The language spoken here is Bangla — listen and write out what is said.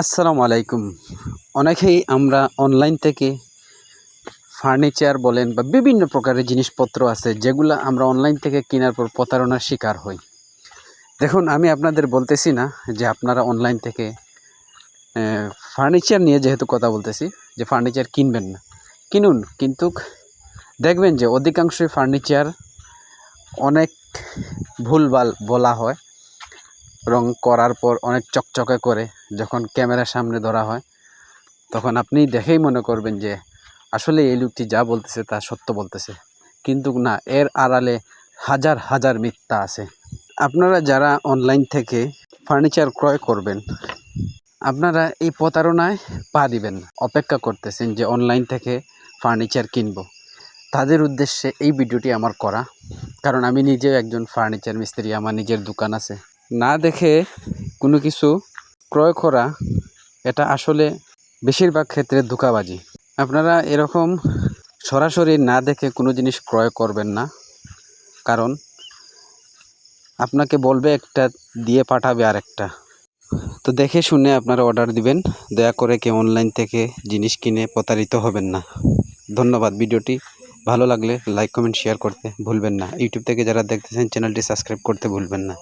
আসসালামু আলাইকুম। অনেকেই আমরা অনলাইন থেকে ফার্নিচার বলেন বা বিভিন্ন প্রকারের জিনিসপত্র আছে, যেগুলো আমরা অনলাইন থেকে কেনার পর প্রতারণার শিকার হই। দেখুন, আমি আপনাদের বলতেছি না যে আপনারা অনলাইন থেকে ফার্নিচার নিয়ে যেহেতু কথা বলতেছি, যে ফার্নিচার কিনবেন না। কিনুন, কিন্তু দেখবেন যে অধিকাংশই ফার্নিচার অনেক ভুলভাল বলা হয়। রং করার পর অনেক চকচকে করে যখন ক্যামেরার সামনে ধরা হয়, তখন আপনি দেখেই মনে করবেন যে আসলে এই লোকটি যা বলতেছে তা সত্য বলতেছে। কিন্তু না, এর আড়ালে হাজার হাজার মিথ্যা আছে। আপনারা যারা অনলাইন থেকে ফার্নিচার ক্রয় করবেন, আপনারা এই প্রতারণায় পা দিবেন না অপেক্ষা করতেছেন যে অনলাইন থেকে ফার্নিচার কিনব। তাদের উদ্দেশ্যে এই ভিডিওটি আমার করা। কারণ আমি নিজেও একজন ফার্নিচার মিস্ত্রি, আমার নিজের দোকান আছে। না দেখে কোনো কিছু ক্রয় করা এটা আসলে বেশিরভাগ ক্ষেত্রে ধোঁকাবাজি। আপনারা এরকম সরাসরি না দেখে কোনো জিনিস ক্রয় করবেন না। কারণ আপনাকে বলবে একটা, দিয়ে পাঠাবে আর একটা তো দেখে শুনে আপনারা অর্ডার দিবেন। দয়া করে কেউ অনলাইন থেকে জিনিস কিনে প্রতারিত হবেন না। ধন্যবাদ ভিডিওটি। ভালো লাগলে লাইক, কমেন্ট, শেয়ার করতে ভুলবেন না। ইউটিউব থেকে যারা দেখতেছেন, চ্যানেলটি সাবস্ক্রাইব করতে ভুলবেন না।